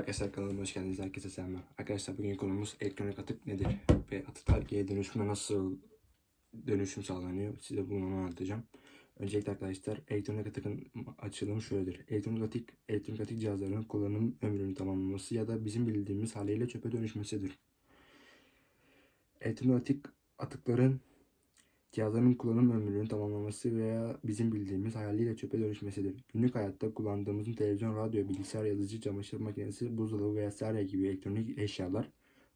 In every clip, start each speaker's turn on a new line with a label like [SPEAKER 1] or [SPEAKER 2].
[SPEAKER 1] arkadaşlar kanalıma hoş geldiniz. Herkese selamlar. Arkadaşlar bugün konumuz elektronik atık nedir? Ve atıklar geri dönüşüme nasıl dönüşüm sağlanıyor? Size bunu anlatacağım. Öncelikle arkadaşlar elektronik atıkın açılımı şöyledir. Elektronik atık, elektronik atık cihazlarının kullanım ömrünün tamamlaması ya da bizim bildiğimiz haliyle çöpe dönüşmesidir. Elektronik atık, atıkların cihazların kullanım ömrünün tamamlaması veya bizim bildiğimiz haliyle çöpe dönüşmesidir. Günlük hayatta kullandığımız televizyon, radyo, bilgisayar, yazıcı, çamaşır makinesi, buzdolabı vesaire gibi elektronik eşyalar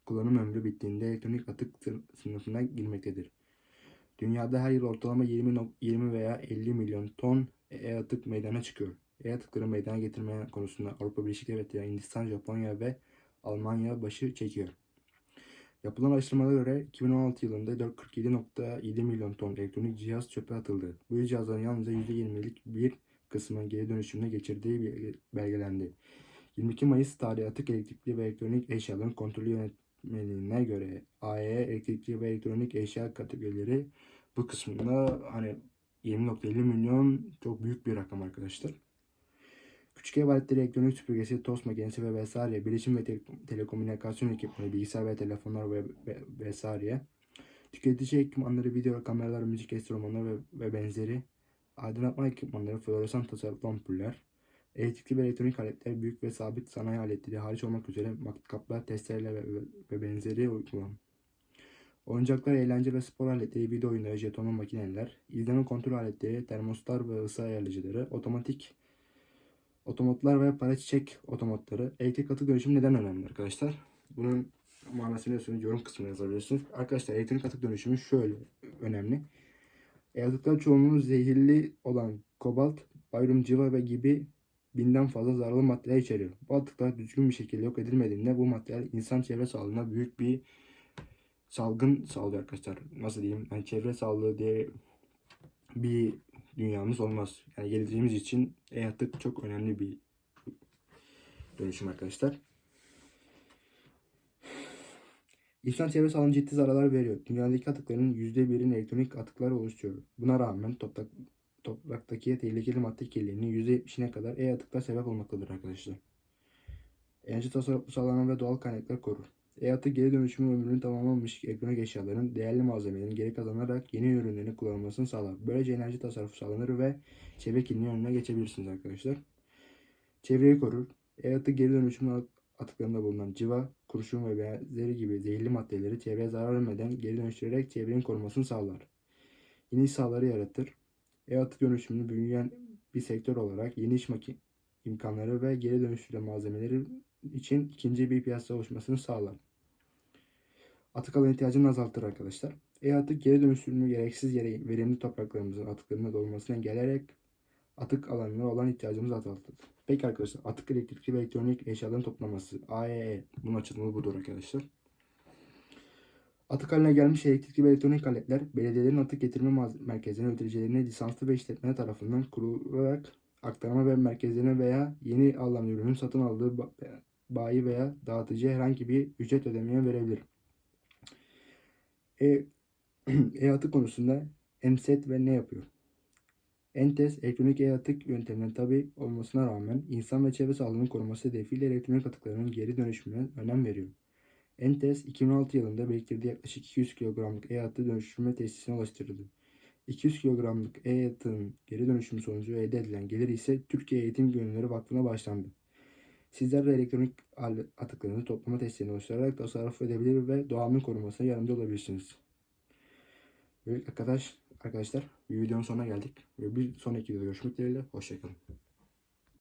[SPEAKER 1] kullanım ömrü bittiğinde elektronik atık sınıfına girmektedir. Dünyada her yıl ortalama 20, 20 veya 50 milyon ton e-atık meydana çıkıyor. E-atıkları meydana getirme konusunda Avrupa Birleşik Devletleri, Hindistan, Japonya ve Almanya başı çekiyor. Yapılan araştırmalara göre 2016 yılında 47.7 milyon ton elektronik cihaz çöpe atıldı. Bu cihazların yalnızca %20'lik bir kısmının geri dönüşümüne geçirdiği belgelendi. 22 Mayıs tarihi atık elektrikli ve elektronik eşyaların kontrolü yönetmeliğine göre AEE elektrikli ve elektronik eşya kategorileri bu kısmında hani 20.50 milyon çok büyük bir rakam arkadaşlar. Küçük ev elektronik süpürgesi, tost makinesi ve vesaire, bilişim ve te telekomünikasyon ekipmanı, bilgisayar ve telefonlar ve, ve vesaire, tüketici ekipmanları, video kameralar, müzik enstrümanları ve, ve benzeri, aydınlatma ekipmanları, floresan tasarruf ampuller, elektrikli ve elektronik aletler, büyük ve sabit sanayi aletleri hariç olmak üzere matkaplar, testereler ve, ve, benzeri uygulam. Oyuncaklar, eğlence ve spor aletleri, video oyunları, jetonlu makineler, izleme kontrol aletleri, termostar ve ısı ayarlayıcıları, otomatik otomatlar ve para çiçek otomatları. Elektrik atık dönüşümü neden önemli arkadaşlar? Bunun manasını yazıyorsunuz, yorum kısmına yazabilirsiniz. Arkadaşlar elektrik atık dönüşümü şöyle önemli. Atıklar çoğunluğu zehirli olan kobalt, bayrum civa ve gibi binden fazla zararlı maddeler içeriyor. Bu atıklar düzgün bir şekilde yok edilmediğinde bu maddeler insan çevre sağlığına büyük bir salgın sağlıyor arkadaşlar. Nasıl diyeyim? Yani çevre sağlığı diye bir dünyamız olmaz. Yani geleceğimiz için e-atık çok önemli bir dönüşüm arkadaşlar. İnsan çevre sağlığına ciddi zararlar veriyor. Dünyadaki atıkların %1'in elektronik atıklar oluşturuyor. Buna rağmen toprak, topraktaki tehlikeli madde kirliliğinin %70'ine kadar e-atıklar sebep olmaktadır arkadaşlar. Enerji tasarrufu sağlanan ve doğal kaynaklar korur. E-atık geri dönüşümü ömrünü tamamlanmış elektronik eşyaların değerli malzemelerin geri kazanarak yeni ürünlerin kullanılmasını sağlar. Böylece enerji tasarrufu sağlanır ve çevre kirliliğinin önüne geçebilirsiniz arkadaşlar. Çevreyi korur. E-atık geri dönüşümü atıklarında bulunan civa, kurşun ve benzeri gibi zehirli maddeleri çevreye zarar vermeden geri dönüştürerek çevrenin korumasını sağlar. Yeni iş sahaları yaratır. E-atık dönüşümünü büyüyen bir sektör olarak yeni iş imkanları ve geri dönüştürülen malzemeleri için ikinci bir piyasa oluşmasını sağlar. Atık alan ihtiyacını azaltır arkadaşlar. E-atık geri dönüştürülme gereksiz yere verimli topraklarımızın atıklarına dolmasını engelleyerek atık alanına olan ihtiyacımızı azaltır. Peki arkadaşlar atık elektrikli ve elektronik eşyaların toplaması AEE bunun açılımı budur arkadaşlar. Atık haline gelmiş elektrikli ve elektronik aletler belediyelerin atık getirme merkezlerine üreticilerine lisanslı ve işletmeler tarafından kurularak aktarma ve merkezlerine veya yeni alan ürünün satın aldığı bayi veya dağıtıcıya herhangi bir ücret ödemeye verebilir. E, e-atık konusunda EMSET ve ne yapıyor? ENTES elektronik e-atık yönteminin tabi olmasına rağmen insan ve çevre sağlığının korunması hedefiyle elektronik atıklarının geri dönüşümüne önem veriyor. ENTES 2006 yılında biriktirdiği yaklaşık 200 kilogramlık e-atığı dönüştürme tesisine ulaştırıldı. 200 kilogramlık e-atığın geri dönüşümü sonucu elde edilen gelir ise Türkiye Eğitim Gönülleri Vakfı'na başlandı. Sizler de elektronik atıklarınızı toplama testlerini oluşturarak tasarruf edebilir ve doğanın korunmasına yardımcı olabilirsiniz. Ve arkadaş, arkadaşlar bir videonun sonuna geldik. Bir sonraki videoda görüşmek dileğiyle. Hoşçakalın.